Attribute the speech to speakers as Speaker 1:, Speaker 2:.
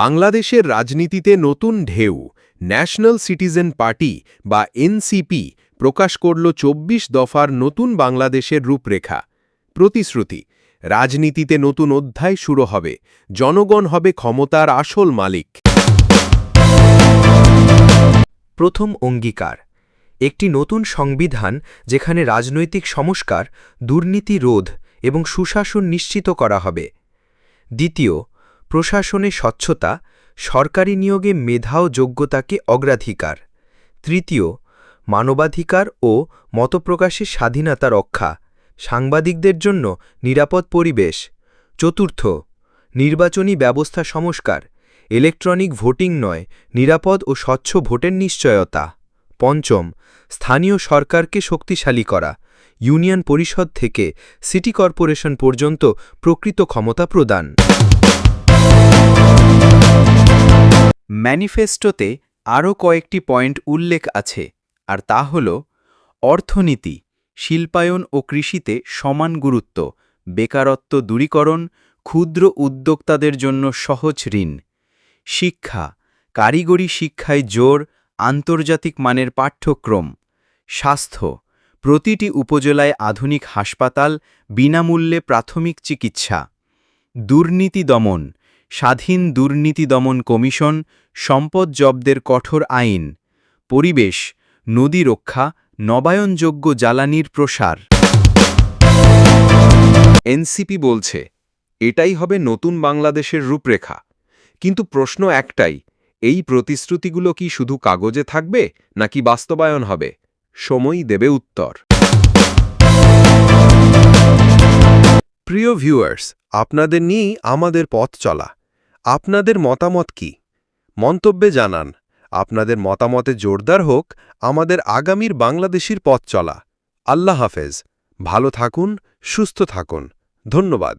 Speaker 1: বাংলাদেশের রাজনীতিতে নতুন ঢেউ, ন্যাশনাল সিটিজেন পার্টি বা এনসিপি প্রকাশ করল ২৪ দফার নতুন বাংলাদেশের রূপরেখা। প্রতিশ্রুতি, রাজনীতিতে নতুন অধ্যায় শুরু হবে, জনগণ হবে ক্ষমতার আসল মালিক।
Speaker 2: প্রথম অঙ্গীকার, একটি নতুন সংবিধান যেখানে রাজনৈতিক সংস্কার, দুর্নীতি রোধ এবং সুশাসন নিশ্চিত করা হবে। দ্বিতীয় প্রশাসনে স্বচ্ছতা, সরকারি নিয়োগে মেধা ও যোগ্যতাকে অগ্রাধিকার। তৃতীয়, মানবাধিকার ও মতপ্রকাশের স্বাধীনতা রক্ষা, সাংবাদিকদের জন্য নিরাপদ পরিবেশ। চতুর্থ, নির্বাচনী ব্যবস্থা সংস্কার, ইলেকট্রনিক ভোটিং নয়, নিরাপদ ও স্বচ্ছ ভোটের নিশ্চয়তা। পঞ্চম, স্থানীয় সরকারকে শক্তিশালী করা, ইউনিয়ন পরিষদ থেকে সিটি কর্পোরেশন পর্যন্ত প্রকৃত ক্ষমতা প্রদান।
Speaker 3: ম্যানিফেস্টোতে আরও কয়েকটি পয়েন্ট উল্লেখ আছে, আর তা হল অর্থনীতি, শিল্পায়ন ও কৃষিতে সমান গুরুত্ব, বেকারত্ব দূরীকরণ, ক্ষুদ্র উদ্যোক্তাদের জন্য সহজ ঋণ, শিক্ষা, কারিগরি শিক্ষায় জোর, আন্তর্জাতিক মানের পাঠ্যক্রম, স্বাস্থ্য, প্রতিটি উপজেলায় আধুনিক হাসপাতাল, বিনামূল্যে প্রাথমিক চিকিৎসা, দুর্নীতি দমন স্বাধীন দুর্নীতি দমন কমিশন, সম্পদ জব্দের কঠোর আইন, পরিবেশ, নদী রক্ষা, নবায়নযোগ্য জ্বালানির প্রসার।
Speaker 1: এনসিপি বলছে, এটাই হবে নতুন বাংলাদেশের রূপরেখা। কিন্তু প্রশ্ন একটাই, এই প্রতিশ্রুতিগুলো কি শুধু কাগজে থাকবে, নাকি বাস্তবায়ন হবে? সময়ই দেবে উত্তর। প্রিয় ভিউয়ার্স, আপনাদের নিয়েই আমাদের পথ চলা। আপনাদের মতামত কি? মন্তব্যে জানান, আপনাদের মতামতে জোরদার হোক, আমাদের আগামীর বাংলাদেশির পথ চলা। আল্লাহ হাফেজ, ভালো থাকুন, সুস্থ থাকুন। ধন্যবাদ।